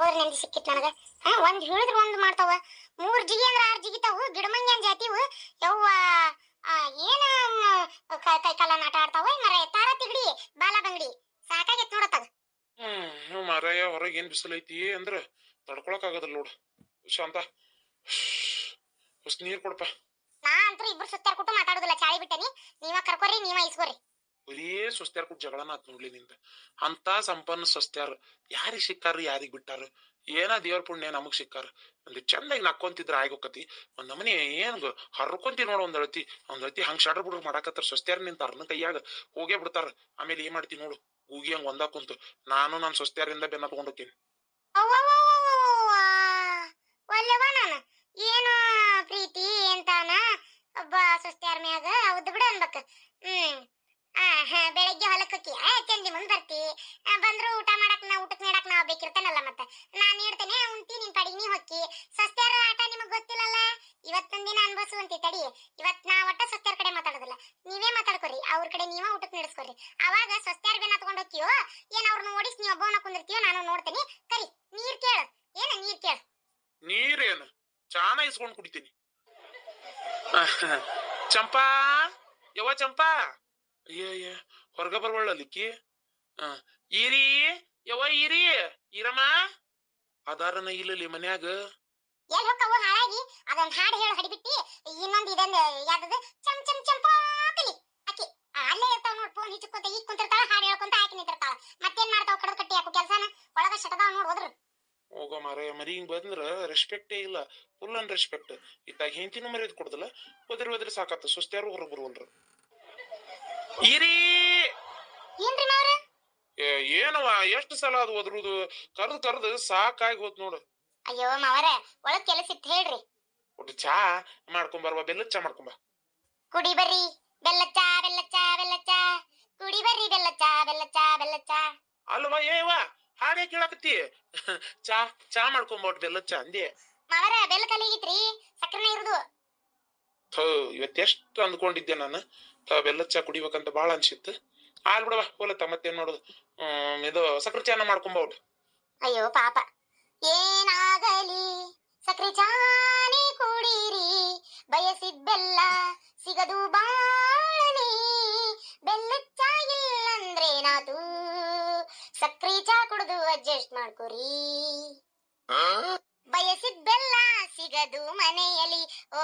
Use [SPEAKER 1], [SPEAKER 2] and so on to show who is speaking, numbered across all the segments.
[SPEAKER 1] ಹೋದ್ರೆ ನೆಮ್ಮದಿ ಸಿಕ್ಕಿತ್ತು ನನಗೆ. ಹಾ ಒಂದ್ ಹೇಳಿದ್ರೆ ಒಂದ್ ಮಾಡ್ತಾವ. ಮೂರ್ ಜಿಗಿ ಅಂದ್ರೆ ಆರ್ ಜಿಗಿತಾವು ಗಿಡಮಂಗ್ಯಾನ್ ಜಾತಿವು. ಯವ್ವ ಏನ ಕೈ ಕಾಲ ನಾಟ ಆಡ್ತಾವ ಮರ ತಾರ ತಿಗಡಿ ಬಾಲ ಬಂಗಡಿ. ಸಾಕಾಗೈತ್ ನೋಡತ್ತಾಗ
[SPEAKER 2] ಹ್ಮ್ ಮಾರಾಯ ಹೊರಗೆ ಏನ್ ಬಿಸಿಲೈತಿ ಅಂದ್ರೆ ತಡ್ಕೊಳಕ್ ಆಗೋದಿಲ್ಲ ನೋಡು. ಶಾಂತ. ಹೊಸ ನೀರ್ ಕೊಡಪ್ಪ
[SPEAKER 1] ನಾ ಅಂತೂ ಇಬ್ರು ಸುತ್ತಾರ್ ಕೊಟ್ಟು ಮಾತಾಡೋದಿಲ್ಲ ಚಾಳಿ ಬಿಟ್ಟನಿ. ನೀವ ಕರ್ಕೊರಿ ನೀವ ಇಸ್ಕೊರಿ
[SPEAKER 2] ಬರೀ ಸ್ವಸ್ತ್ಯಾರ ಕೊಟ್ಟು ಜಗಳನ ಆತ್ ಅಂತ ಸಂಪನ್ನ ಸ್ವಸ್ತ್ಯಾರ ಯಾರಿಗೆ ಸಿಕ್ಕಾರ ಯಾರಿಗೆ ಬಿಟ್ಟಾರ? ಏನ ದೇವ್ರ ಪುಣ್ಯ ನಮಗ್ ಸಿಕ್ಕಾರ? ಒಂದು ಚಂದಾಗಿ ನಕ್ಕೊಂತಿದ್ರ ಆಗೋಕತಿ. ಒಂದ್ ನಮನಿ ಏನ್ ಹರ್ಕೊಂತಿ ನೋಡು ಒಂದ್ ಅಳತಿ. ಒಂದ್ ಅಳತಿ ಹಂಗ್ ಶಾಡ್ರ ಬಿಡ್ರ ಮಾಡಾಕತ್ತಾರ ಸ್ವಸ್ತ್ಯಾರ ನಿಂತಾರ ಕೈಯಾಗ ಹೋಗೇ ಬಿಡ್ತಾರ. ಆಮೇಲೆ ಏನ್ ಮಾಡ್ತಿ ನೋಡು, ಗೂಗಿ ಹಂಗ ಒಂದ ಕುಂತು. ನಾನು ನನ್ನ ಸ್ವಸ್ತ್ಯಾರಿಂದ ಬೆನ್ನ
[SPEAKER 1] ನಾನು. ಏನು ಪ್ರೀತಿ ಅಂತಾನ ಒಬ್ಬ ಸುಸ್ತ್ಯಾರ ಮ್ಯಾಗ ಬಿಡ ಅನ್ಬೇಕ. ಹ್ಮ್. ಬೆಳಗ್ಗೆ ಹೊಲಕ್ಕೆ ಹೋಗಿ ಚಂಡಿ ಮುಂದೆ ಬರ್ತಿ. ಬಂದ್ರು ಊಟ ಮಾಡಕ್, ನಾ ಊಟಕ್ಕೆ ನೀಡಕ್ ನಾವು ಬೇಕಿರ್ತಾನಲ್ಲ ಮತ್ತ. ನಾನ್ ನೀಡ್ತೇನೆ ಉಂಟಿ ನಿನ್ ಪಡಿ ನೀ ಹೊಕ್ಕಿ. ಸಸ್ತ್ಯಾರ ಆಟ ನಿಮಗ್ ಗೊತ್ತಿಲ್ಲಲ್ಲ? ಇವತ್ತಂದಿನ ದಿನ ಅನ್ಭವಿಸುವಂತಿ, ತಡಿ. ನಾ ಒಟ್ಟ ಸಸ್ತ್ಯಾರ ಕಡೆ ಮಾತಾಡೋದಿಲ್ಲ. ನೀವೇ ಮಾತಾಡ್ಕೊರಿ. ಅವ್ರ ಕಡೆ ನೀವೇ ಊಟಕ್ಕೆ ನೀಡಿಸ್ಕೊರಿ. ಅವಾಗ ಸಸ್ತ್ಯಾರ ಬೆನ್ನ ತಗೊಂಡ್ ಹೋಗ್ತೀಯೋ, ಏನ್ ಅವ್ರನ್ನ ಓಡಿಸಿ ನೀವು ಒಬ್ಬವನ್ನ ಕುಂದಿರ್ತೀಯೋ, ನಾನು ನೋಡ್ತೇನೆ. ಕರಿ, ನೀರ್ ಕೇಳ. ಏನ ನೀರ್ ಕೇಳ?
[SPEAKER 2] ನೀರೇನು? ಚಾನ ಇಸ್ಕೊಂಡ್ ಕುಡಿತೀನಿ. ಚಂಪಾ? ಯವ್ವ ಚಂಪಾ? ಅಯ್ಯ ಅಯ್ಯ. ಹೊರಗ ಬರ್ವಳ್ಳಲಿಕ್ಕಿ ಇರಿ ಈರಿ ಯವ್ವ ಈರಿ ಈರಮ್ಮ ಅದಾರನ ಇಲ್ಲಲಿ ಮನ್ಯಾಗ.
[SPEAKER 1] ಎಲ್ ಹೊಕ್ಕವು ಹಾಳಾಗಿ? ಅದೊಂದ್ ಹಾಡು ಹೇಳ ಹಡಿಬಿಟ್ಟಿ. ಇನ್ನೊಂದು ಇದೊಂದ್ ಯಾವ್ದದು? ಚಮ್ ಚಮ್ ಚಂಪಾಕಲಿ ಆಕಿ ಆ, ಅಲ್ಲೇ ಇರ್ತಾವ ನೋಡ್ ಫೋನ್ ಹಿಚ್ಕೊಂತ ಈಗ ಕುಂತಿರ್ತಾಳ ಹಾಡು ಹೇಳ್ಕೊಂತ ಆಕಿ ನಿಂತಿರ್ತಾಳ. ಮತ್ತೇನ್ ಮಾಡ್ತಾವ ಕಡದ ಕಟ್ಟಿ ಹಾಕು ಕೆಲ್ಸನ? ಒಳಗ ಶಟದಾವ್ ನೋಡ್ ಹೋದ್ರು.
[SPEAKER 2] ಹೋಗೋ ಮಾರ ಮರಿ ಹಿಂಗ್ ಬಂದ್ರ ರೆಸ್ಪೆಕ್ಟೇ ಇಲ್ಲ. ಫುಲ್ ಅನ್ ರೆಸ್ಪೆಕ್ಟ್ ಇತ್ತಾಗ ಹೆಂಡತಿನೂ ಮರ್ಯಾದೆ ಕೊಡುದಿಲ್ಲ. ಒದ್ರಿ ಒದ್ರಿ ಸಾಕತ್ತ ಸುಸ್ತ್ಯಾರು ಹೊರಗ್ ಬರುವಲ್ರ. ಈರಿ
[SPEAKER 1] ಏನ್ರಿ ಮಾವ್ರ?
[SPEAKER 2] ಏ, ಏನವ ಎಷ್ಟು ಸಲ ಅದು ಒದ್ರುದು ಕರ್ದು ಕರ್ದು ಸಾಕಾಗಿ ಹೋತ್ ನೋಡು.
[SPEAKER 1] ಅಯ್ಯೋ ಮಾವರ ಒಳಗ್ ಕೆಲಸ ಇತ್ತು ಹೇಳ್ರಿ.
[SPEAKER 2] ಒಟ್ಟು ಚಾ ಮಾಡ್ಕೊಂಬರ್ವ ಬೆಲ್ಲ ಚಾ ಮಾಡ್ಕೊಂಬ
[SPEAKER 1] ಕುಡಿ ಬರ್ರಿ ಬೆಲ್ಲ ಚಾ ಬೆಲ್ಲ ಚಾ ಬೆಲ್ಲ ಚಾ. ಕುಡಿ ಬರ್ರಿ ಬೆಲ್ಲ ಚಾ ಬೆಲ್ಲ ಚಾ ಬೆಲ್ಲ ಚಾ.
[SPEAKER 2] ಅಲ್ವಾ ಏವ ಹಾಗೆ ಕೇಳಕತ್ತಿ. ಚಾ ಚಾ ಮಾಡ್ಕೊಂಬ ಒಟ್ಟು ಬೆಲ್ಲ ಚಾ ಅಂದಿ.
[SPEAKER 1] ಮಾವರ ಬೆಲ್ಲ ಕಲಿಗಿತ್ರಿ ಸಕ್ಕರೆ ಇರುದು.
[SPEAKER 2] ಥೋ ಇವತ್ತೆಷ್ಟು ಅಂದ್ಕೊಂಡಿದ್ದೆ ನಾನು? ಥೋ ಬೆಲ್ಲದ ಚಾ ಕುಡಿಬೇಕಂತ ಬಾಳ ಅನ್ಸಿತ್ತು. ಆಲ್ ಬಿಡವ ಹೋಲತ್ತ ಮತ್ತೇನ್ ಮಾಡೋದು? ಇದು ಸಕ್ರೆ ಚಾನ ಮಾಡ್ಕೊಂಬೋಟ್
[SPEAKER 1] ಅಯ್ಯೋ, ಪಾಪ. ಏನಾಗಲಿ? ಸಕ್ರೆ ಚಾನೆ ಕುಡೀರಿ. ಬಯಸಿದ ಬೆಲ್ಲ ಸಿಗದು ಬಾಳನೆ ಬೆಲ್ಲ ಚಾ ಇಲ್ಲಂದ್ರೆ ನಾತು ಸಕ್ರೆ ಚಾ ಕುಡಿದು ಅಡ್ಜಸ್ಟ್ ಮಾಡ್ಕೊರಿ. ಸಿಗದು ಮನೆಯಲ್ಲಿ. ಓ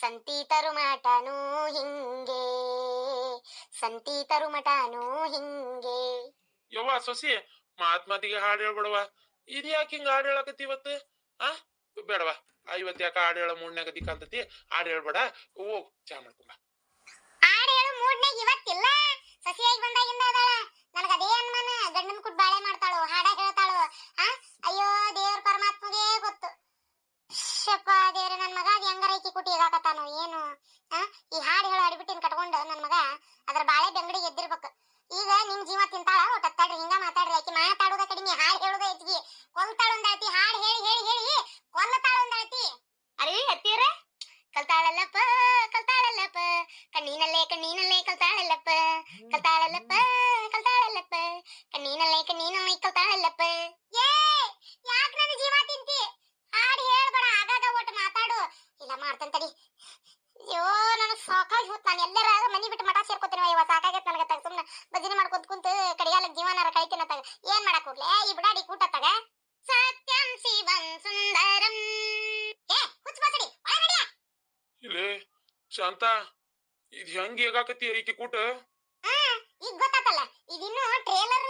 [SPEAKER 1] ಸಂತಿ ತರುಮಟನು ಹಿಂಗೆ. ಸಂತಿ ತರುಮಟನು ಹಿಂಗೆ.
[SPEAKER 2] ಯವ್ವ ಸೊಸಿ ಮಾತ್ ಮಾತಿಗೆ ಹಾಡು ಹೇಳ್ಬಿಡವ ಇದು ಯಾಕೆ ಹಿಂಗ ಹಾಡು ಹೇಳಕತ್ತಿ ಇವತ್ತು? ಆ? ಬೇಡವಾ ಇವತ್ತು ಯಾಕೆ ಹಾಡು ಹೇಳೋ ಮೂಡ್ನ್ಯಾಗ ದಿಕ್ಕಂತತಿ ಹಾಡು ಹೇಳ್ಬೇಡ. ಓ ಚಾ ಮಾಡ್ಕೊಂಬ
[SPEAKER 1] ಹಾಡು ಹೇಳ ಮೂಡ್ನಾಗ ಇವತ್ತಿಲ್ಲ. ಸಸಿಯಾಗಿ ಬಂದಾಗಿಂದ ಅದಾಳ ನನಗ ಅದೇ ಅನ್ಮಾನ ಗಂಡನ ಕುಟ್ ಬಾಳೆ ಮಾಡ್ತಾಳು ಹಾಡ ಹೇಳ್ತಾಳು ಆ ಅಯ್ಯೋ ದೇವ್ರ ಪರಮಾತ್ಮಗೆ ಗೊತ್ತು ಶಪ್ಪ ದೇವ್ರ ನನ್ ಮಗ ಅದ್ ಹೆಂಗಾರ ಐಕಿ ಕುಟಿ ಇದಾಕತ್ತಾನು ಏನು ಆ ಈ ಹಾಡ್ ಹೇಳು ಕಟ್ಕೊಂಡು ಮಗ ಅದ್ರ ಬಾಳೆ ಬೆಂಗಡಿ ಎದ್ದಿರ್ಬೇಕು. ಈಗ ನಿಮ್ ಜೀವ ತಿಂತಾಳ ಒಟ್ಟ ತಡ್ರಿ ಹಿಂಗ ಮಾತಾಡ್ರಿ ಆಕಿ ಮಾತಾಡೋದ ಕಡಿಮೆ ಹಾಡ್ ಹೇಳೋದ ಹೆಚ್ಚಿಗೆ. ಕೊಲ್ತಾಳ ಒಂದಾಳ್ತಿ ಹಾಡ್ ಹೇಳಿ ಹೇಳಿ ಹೇಳಿ ಕೊಲ್ಲತಾಳ ಒಂದಾಳ್ತಿ. ಅರೇ ಅತ್ತೀರ ಕಲ್ತಾಳಲ್ಲಪ್ಪ ಕಲ್ತಾಳಲ್ಲಪ್ಪ ಕಣ್ಣೀನಲ್ಲೇ ಕಣ್ಣೀನಲ್ಲೇ ಕಲ್ತಾಳಲ್ಲಪ್ಪ ಕಲ್ತಾಳಲ್ಲಪ್ಪ ಕಲ್ತಾಳಲ್ಲಪ್ಪ ಕಣ್ಣೀನಲ್ಲೇ ಕಣ್ಣೀನಲ್ಲೇ ಕಲ್ತಾಳಲ್ಲಪ್ಪ. ಏ ಯಾಕ ನನ್ನ ಜೀವ ತಿಂತಿ? ಹಾಡ್ ಹೇಳ್ಬೇಡ ಆಗಾಗ ಒಟ್ಟು ಮಾತಾಡು. ಇಲ್ಲ ಮಾಡ್ತೇನೆ ತಡಿ. ಅಯ್ಯೋ ನನಗ್ ಸಾಕಾಗಿ ಹೋತ್ ನಾನು ಎಲ್ಲರ. ಜೀವನಾರ ಕಳಿತಿನ ತಗ ಏನ್ ಮಾಡಕ್ ಹೋಗ್ಲೇ? ಈ ಬಿಡಾಡಿ ಕೂಟ ತಗ. ಸತ್ಯಂ ಶಿವಂ ಸುಂದರಂ. ಏ ಹುಚ್ಚ ಬಾಸಡಿ ಒಳಗಡೆ
[SPEAKER 2] ಇಲ್ಲೇ ಶಾಂತ ಇದು ಹೆಂಗ್ ಹೇಗಾಕತಿ ಐಕಿ ಕೂಟ?
[SPEAKER 1] ಹ್ಮ್ ಈಗ ಗೊತ್ತಾತಲ್ಲ ಇದಿನ್ನು ಟ್ರೇಲರ್